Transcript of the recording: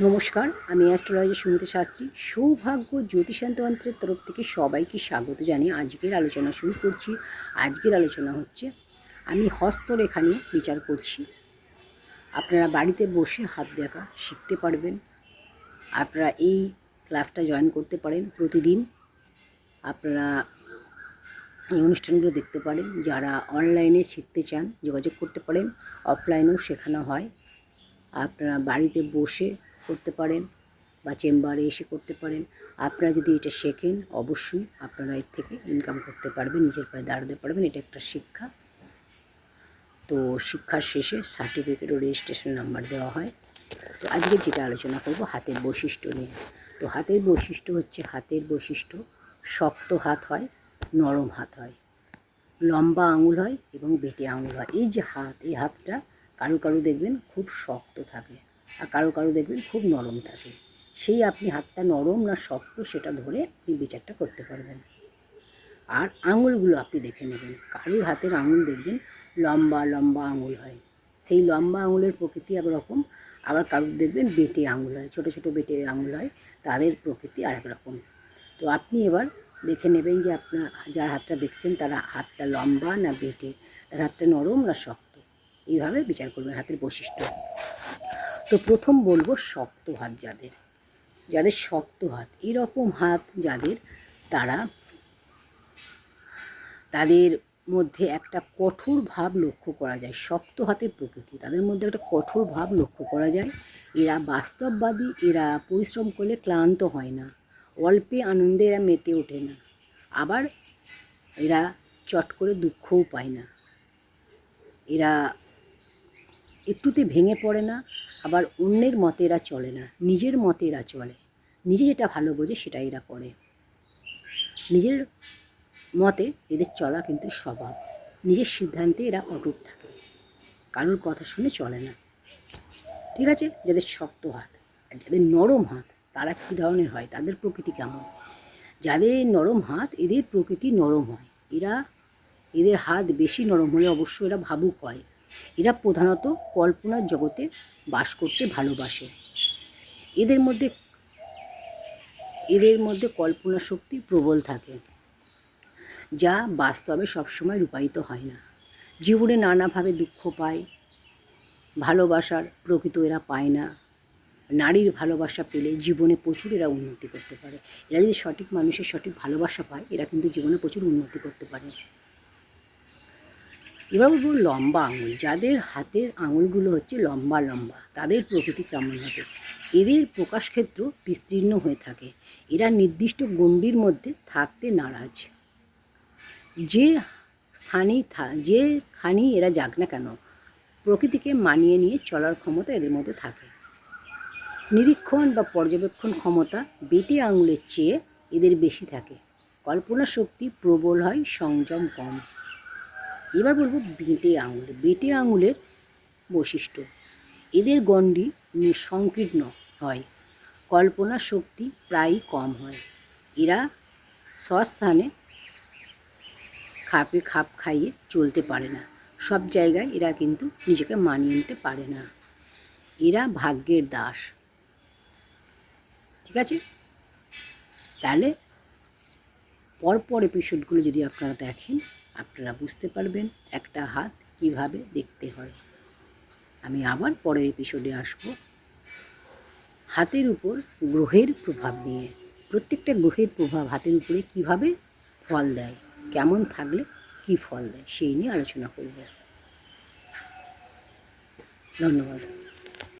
নমস্কার, আমি অ্যাস্ট্রোলজি সুমিত শাস্ত্রী। সৌভাগ্য জ্যোতিষান্তন্ত্রের তরফ থেকে সবাইকে স্বাগত জানিয়ে আজকের আলোচনা শুরু করছি। আজকের আলোচনা হচ্ছে, আমি হস্তরেখা নিয়ে বিচার করছি। আপনারা বাড়িতে বসে হাত দেখা শিখতে পারবেন। আপনারা এই ক্লাসটা জয়েন করতে পারেন প্রতিদিন। আপনারা এই অনুষ্ঠানগুলো দেখতে পারেন। যারা অনলাইনে শিখতে চান যোগাযোগ করতে পারেন। অফলাইনেও শেখানো হয়। আপনারা বাড়িতে বসে করতে পারেন বা চেম্বারে এসে করতে পারেন। আপনারা যদি এটা শেখেন, অবশ্যই আপনারা এর থেকে ইনকাম করতে পারবেন, নিজের পায়ে দাঁড়াতে পারবেন। এটা একটা শিক্ষা। তো শিক্ষার শেষে সার্টিফিকেট ও রেজিস্ট্রেশন নাম্বার দেওয়া হয়। তো আজকে যেটা আলোচনা করব, হাতের বৈশিষ্ট্য নিয়ে। তো হাতের বৈশিষ্ট্য হচ্ছে, হাতের বৈশিষ্ট্য, শক্ত হাত হয়, নরম হাত হয়, লম্বা আঙুল হয় এবং বেটে আঙুল হয়। এই যে হাত, এই হাতটা কারও কারও দেখবেন খুব শক্ত থাকে। আর কারও কারও দেখবেন খুব নরম থাকে। সেই আপনি হাতটা নরম না শক্ত সেটা ধরে আপনি বিচারটা করতে পারবেন। আর আঙুলগুলো আপনি দেখে নেবেন। কারোর হাতের আঙুল দেখবেন লম্বা লম্বা আঙুল হয়। সেই লম্বা আঙুলের প্রকৃতি একরকম, আবার কারুর দেখবেন বেটে আঙুল হয়। ছোটো ছোটো বেটে আঙুল হয়, তাদের প্রকৃতি আরেক রকম। তো আপনি এবার দেখে নেবেন যে আপনার যার হাতটা দেখছেন তারা হাতটা লম্বা না বেটে? তার হাতটা নরম না শক্ত? এইভাবে বিচার করবেন হাতের বৈশিষ্ট্য। তো প্রথম বলব শক্ত হাত যাদের। যাদের শক্ত হাত, এরকম হাত যাদের তারা, তাদের মধ্যে একটা কঠোর ভাব লক্ষ্য করা যায়। শক্ত হাতের প্রকৃতি, তাদের মধ্যে একটা কঠোর ভাব লক্ষ্য করা যায়। এরা বাস্তববাদী, এরা পরিশ্রম করলে ক্লান্ত হয় না, অল্পে আনন্দে এরা মেতে ওঠে না। আবার এরা চট করে দুঃখও পায় না। এরা একটুতে ভেঙে পড়ে না, আবার অন্যের মতে এরা চলে না, নিজের মতে এরা চলে। নিজে যেটা ভালো বোঝে সেটা এরা করে। নিজের মতে এদের চলা কিন্তু স্বভাব। নিজের সিদ্ধান্তে এরা অটুট থাকে। কারোর কথা শুনে চলে না। ঠিক আছে? যাদের শক্ত হাত আর যাদের নরম হাত, তারা কী ধরনের হয়? তাদের প্রকৃতি কেমন? যাদের নরম হাত, এদের প্রকৃতি নরম হয়। এরা, এদের হাত বেশি নরম হলে অবশ্য এরা ভাবুক হয়। এরা প্রধানত কল্পনার জগতে বাস করতে ভালোবাসে। এদের মধ্যে এদের মধ্যে কল্পনা শক্তি প্রবল থাকে, যা বাস্তবে সবসময় রূপায়িত হয় না। জীবনে নানাভাবে দুঃখ পায়, ভালোবাসার প্রকৃত এরা পায় না। নারীর ভালোবাসা পেলে জীবনে প্রচুর এরা উন্নতি করতে পারে। এরা যদি সঠিক মানুষের সঠিক ভালোবাসা পায়, এরা কিন্তু জীবনে প্রচুর উন্নতি করতে পারে। এবার বলব লম্বা আঙুল। যাদের হাতের আঙুলগুলো হচ্ছে লম্বা লম্বা, তাদের প্রকৃতি কেমন হবে? এদের প্রকাশ ক্ষেত্র বিস্তীর্ণ হয়ে থাকে। এরা নির্দিষ্ট গণ্ডির মধ্যে থাকতে নারাজ। যে স্থানেই যে স্থানেই এরা যাক না কেন, প্রকৃতিকে মানিয়ে নিয়ে চলার ক্ষমতা এদের মধ্যে থাকে। নিরীক্ষণ বা পর্যবেক্ষণ ক্ষমতা বেটে আঙুলের চেয়ে এদের বেশি থাকে। কল্পনা শক্তি প্রবল হয়, সংযম কম। এবার বলব বেটে আঙুল। বেটে আঙুলের বৈশিষ্ট্য। এদের গণ্ডি সংকীর্ণ হয়। কল্পনা শক্তি প্রায়ই কম হয়। এরা স্বস্থানে খাপে খাপ খাইয়ে চলতে পারে না। সব জায়গায় এরা কিন্তু নিজেকে মানিয়ে নিতে পারে না। এরা ভাগ্যের দাস। ঠিক আছে? তাহলে পরপর এপিসোডগুলো যদি আপনারা দেখেন আপনারা বুঝতে পারবেন একটা হাত কীভাবে দেখতে হয়। আমি আবার পরের এপিসোডে আসব। হাতের উপর গ্রহের প্রভাব নিয়ে। প্রত্যেকটা গ্রহের প্রভাব হাতের উপরে কীভাবে ফল দেয়, কেমন থাকলে কি ফল দেয়, সেই নিয়ে আলোচনা করব। ধন্যবাদ।